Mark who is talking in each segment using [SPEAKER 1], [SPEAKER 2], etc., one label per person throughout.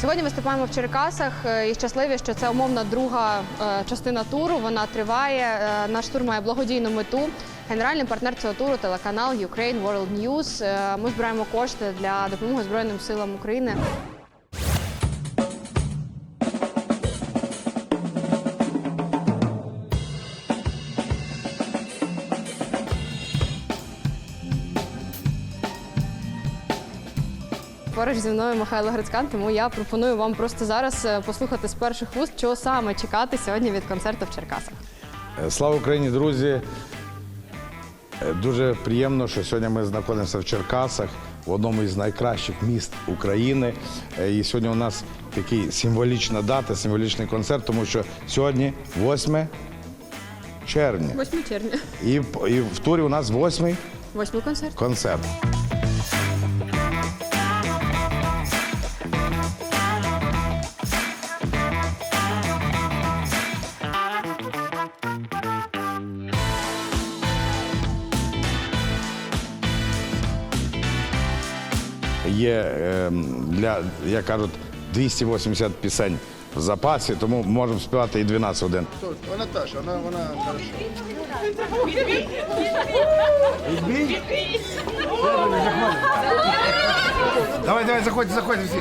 [SPEAKER 1] Сьогодні виступаємо в Черкасах е, і щасливі, що це умовна друга е, частина туру. Вона триває. Е, Наш тур має благодійну мету. Генеральний партнер цього туру телеканал Ukraine World News. Ми збираємо кошти для допомоги Збройним силам України. Поруч зі мною Михайло Грицькан, тому я пропоную вам просто зараз е, послухати з перших вуст, чого саме чекати сьогодні від концерту в Черкасах.
[SPEAKER 2] Е, Слава Україні, друзі! Е, Дуже приємно, що сьогодні ми знаходимося в Черкасах, в одному із найкращих міст України. І сьогодні у нас такий символічна дата, символічний концерт, тому що сьогодні 8 червня.
[SPEAKER 1] 8 червня.
[SPEAKER 2] І, і в турі у нас 8
[SPEAKER 1] Восьмий концерт.
[SPEAKER 2] концерт. Є ем, для, як кажуть, 280 пісень в запасі, тому можемо співати і 12 годин.
[SPEAKER 3] Вона теж, вона, вона. Давай, давай, заходьте, заходьте всі.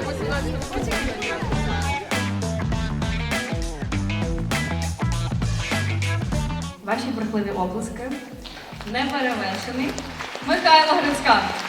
[SPEAKER 1] Ваші бурхливі оплески. Неперевершений. Михайло Грицькан.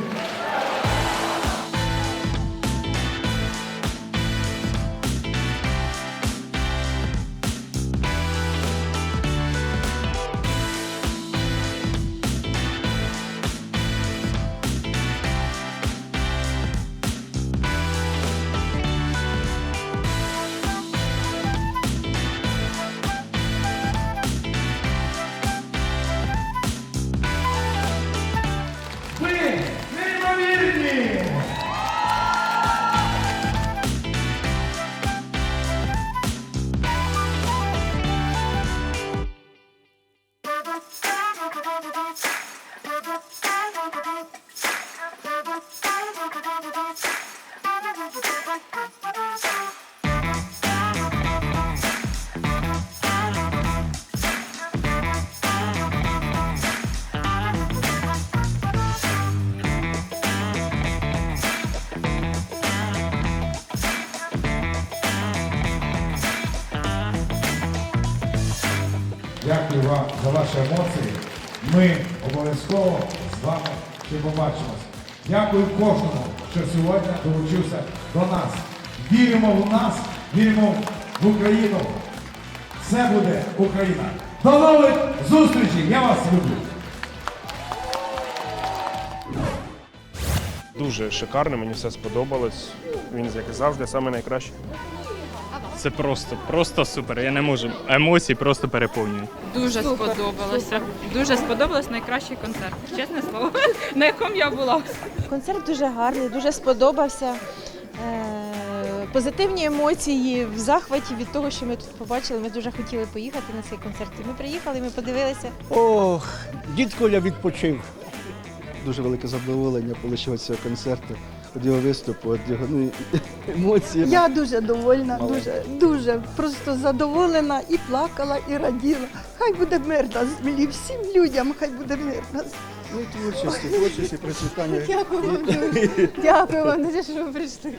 [SPEAKER 4] Дякую вам за ваші емоції. Ми обов'язково з вами ще побачимось. Дякую кожному, що сьогодні долучився до нас. Віримо в нас, віримо в Україну. Все буде Україна. До нових зустрічей! Я вас люблю!
[SPEAKER 5] Дуже шикарно, мені все сподобалось. Він, як і завжди, найкращий.
[SPEAKER 6] Це просто, просто супер. Я не можу. Емоції просто переповнюють.
[SPEAKER 7] Дуже сподобалося. Дуже сподобалось найкращий концерт. Чесне слово, на якому я була.
[SPEAKER 8] Концерт дуже гарний, дуже сподобався. Е, Позитивні емоції в захваті від того, що ми тут побачили. Ми дуже хотіли поїхати на цей концерт. Ми приїхали, ми подивилися.
[SPEAKER 9] Ох, дід Коля відпочив. Дуже велике задоволення отримав цього концерту, від його виступу, від його ну, емоції.
[SPEAKER 10] Я дуже довольна,
[SPEAKER 9] Мало.
[SPEAKER 10] дуже, дуже просто задоволена і плакала, і раділа. Хай буде мир на землі, всім людям хай буде мир на землі.
[SPEAKER 9] Ну, творчості, творчості, процвітання.
[SPEAKER 10] Дякую вам дуже. Дякую вам дуже, що ви прийшли.